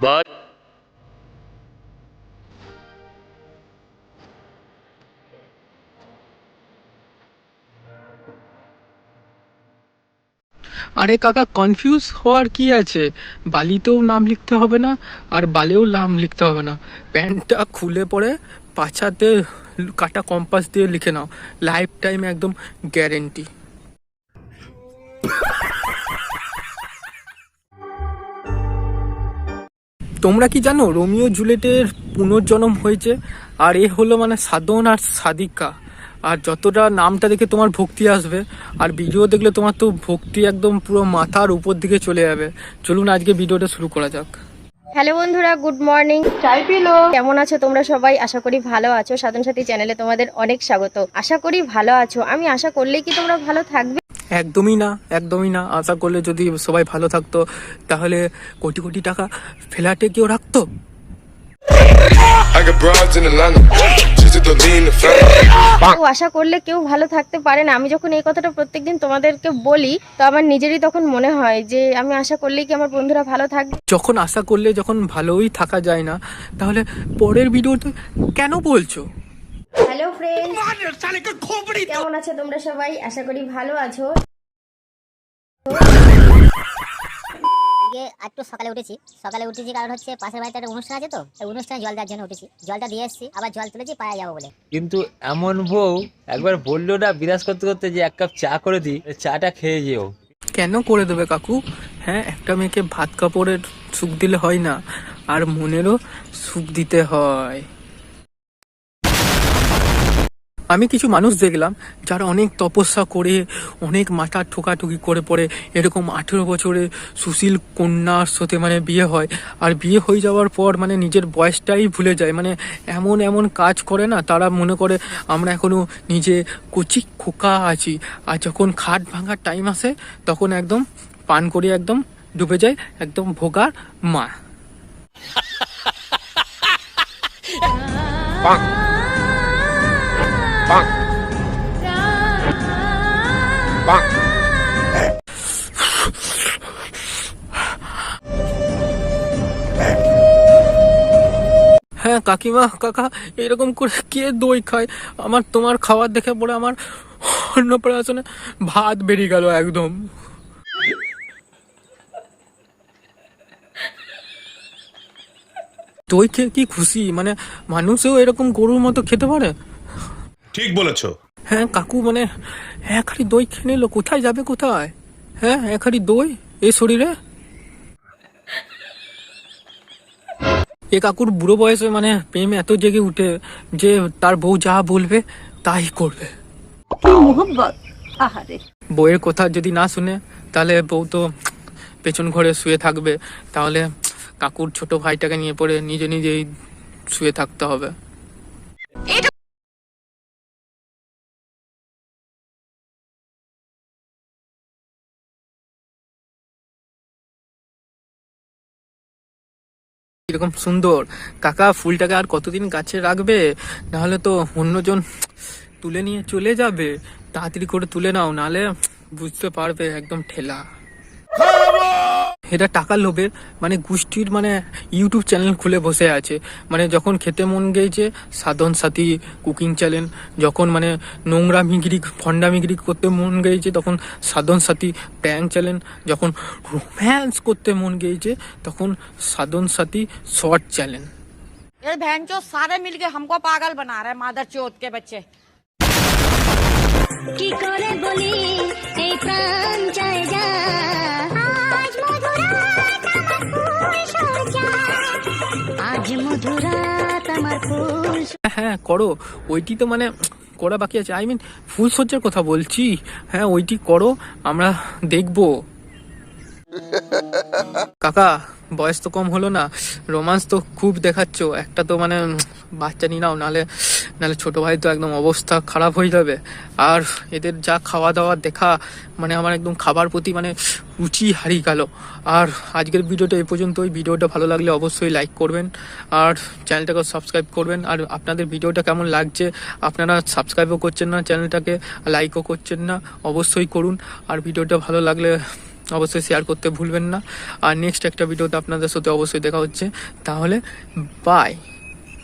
But আরে কাকা confuse হওয়ার কি আছে? বালিতেও নাম লিখতে হবে না, আর বালেও নাম লিখতে হবে না। প্যান্টটা খুলে পরে পাছাতে কাটা কম্পাস দিয়ে লিখে নাও। লাইফ টাইম একদম গ্যারেন্টি তোমরা কি জানো রোমিও জুলেটের পুনর্জন্ম হয়েছে আর এ হলো মানে সাধন আর সাদিকা আর যতটা নামটা দেখে তোমার ভক্তি আসবে আর ভিডিও দেখলে তোমার তো ভক্তি একদম পুরো মাথার উপর দিকে চলে যাবে। চলুন আজকে ভিডিওটা শুরু করা যাক। হ্যালো বন্ধুরা গুড মর্নিং চাই পিলো। কেমন আছো তোমরা সবাই? আশা করি ভালো আছো। সাধন সাথী চ্যানেলে তোমাদের অনেক স্বাগত। আশা করি ভালো আছো। আমি আশা করলেই কি তোমরা ভালো থাকবে। একদমই না একদমই না। আশা করলে যদি সবাই ভালো থাকতো তাহলে কোটি কোটি টাকা ফ্ল্যাটে কেউ রাখতো? আশা করলে কেউ ভালো থাকতে পারে না। আমি যখন এই কথাটা প্রত্যেকদিন তোমাদেরকে বলি তো আমার নিজেরই তখন মনে হয় যে আমি আশা করলেই কি আমার বন্ধুরা ভালো থাকবে? যখন আশা করলে যখন ভালোই থাকা যায় না তাহলে পরের ভিডিওতে কেন বলছো? ফ্রেন্ড কেমন আছো তোমরা সবাই? আশা করি ভালো আছো। আজকে একটু সকালে উঠেছি। সকালে উঠেছি কারণ হচ্ছে পাশের বাড়িতে একটা অনুষ্ঠান আছে তো অনুষ্ঠানে জল দেওয়ার জন্য উঠেছি। জলটা দিয়ে এসেছি আবার জল তুলেছি পায়ে যাব বলে। কিন্তু এমন বউ একবার বলল না বিরাজ করতে করতে যে এক কাপ চা করে দিই চাটা খেয়ে যেও। কেন করে দেবে কাকু? হ্যাঁ একটা মেয়েকে ভাত কাপড়ের সুখ দিলে হয় না আর মনেরও সুখ দিতে হয়। আমি কিছু মানুষ দেখলাম যারা অনেক তপস্যা করে, অনেক মাথা ঠোকাঠুকি করে পরে এরকম আঠেরো বছরে সুশীল কন্যার সাথে মানে বিয়ে হয়। আর বিয়ে হয়ে যাওয়ার পর মানে নিজের বয়সটাই ভুলে যায়। মানে এমন এমন কাজ করে না, তারা মনে করে আমরা এখনও নিজে কচি খোকা আছি। আর যখন খাট ভাঙার টাইম আসে, তখন একদম পান করে একদম ডুবে যায়, একদম ভোগার মা। হ্যাঁ কাকিমা, কাকা, এরকম করে কে দই খায়? আমার তোমার খাবার দেখে পরে আমার অন্নপ্রাশনে ভাত বেরিয়ে গেল একদম। দই খেয়ে কি খুশি? মানে মানুষেও এরকম গরুর মতো খেতে পারে? ঠিক বলেছ। হ্যাঁ কাকু মানে এক হাড়ি দই খেয়ে নিল কোথায় যাবে কোথায়? হ্যাঁ এক হাড়ি দই এই শরীরে? এ কাকুর বুড়ো বয়সে মানে প্রেম এত জেগে উঠে যে তার বউ যা বলবে তাই করবে। বউয়ের কথা যদি না শুনে তাহলে বউ তো পেছন ঘরে শুয়ে থাকবে। তাহলে কাকুর ছোট ভাইটাকে নিয়ে পড়ে নিজে নিজেই শুয়ে থাকতে হবে। এরকম সুন্দর। কাকা, ফুলটাকে আর কতদিন গাছে রাখবে? নাহলে তো অন্যজন তুলে নিয়ে চলে যাবে। তাড়াতাড়ি করে তুলে নাও নাহলে বুঝতে পারবে একদম ঠেলা। এটা টাকা লোভের মানে গোষ্ঠীর মানে ইউটিউব চ্যানেল খুলে বসে আছে মানে যখন খেতে মন গেছে সাধন সাথী কুকিং চ্যানেল যখন মানে নোংরা মিগরি ফন্ডা মিগরি করতে মন গেছে তখন সাধন সাথী প্র্যাঙ্ক চ্যানেল যখন রোম্যান্স করতে মন গেছে তখন সাধন সাথী শর্ট চ্যানেল ये बहन चो सारे मिलके हमको पागल बना रहे हैं मादर चोत के बच्चे কি করে বলি এই প্রাণ চায় যা হ্যাঁ করো। ওইটি তো মানে করা বাকি আছে। আই মিন ফুলসজ্জার কথা বলছি। হ্যাঁ ওইটি করো, আমরা দেখব। কাকা, বয়স তো কম হলো না। রোমান্স তো খুব দেখাচ্ছ। একটা তো মানে বাচ্চা নিয়ে নাও, নালে নালে ছোট ভাই তো একদম অবস্থা খারাপ হয়ে যাবে। আর এদের যা খাওয়া দাওয়া দেখা মানে আমার একদম খাবার প্রতি মানে রুচি হারিয়ে গেল। আর আজকের ভিডিওটা এই পর্যন্ত ওই ভিডিওটা ভালো লাগলে অবশ্যই লাইক করবেন। আর চ্যানেলটাকে সাবস্ক্রাইব করবেন। আর আপনাদের ভিডিওটা কেমন লাগছে, আপনারা সাবস্ক্রাইবও করছেন না, চ্যানেলটাকে লাইকও করছেন না, অবশ্যই করুন। আর ভিডিওটা ভালো লাগলে অবশ্যই শেয়ার করতে ভুলবেন না। আর নেক্সট একটা ভিডিওতে আপনাদের সাথে অবশ্যই দেখা হচ্ছে। তাহলে বাই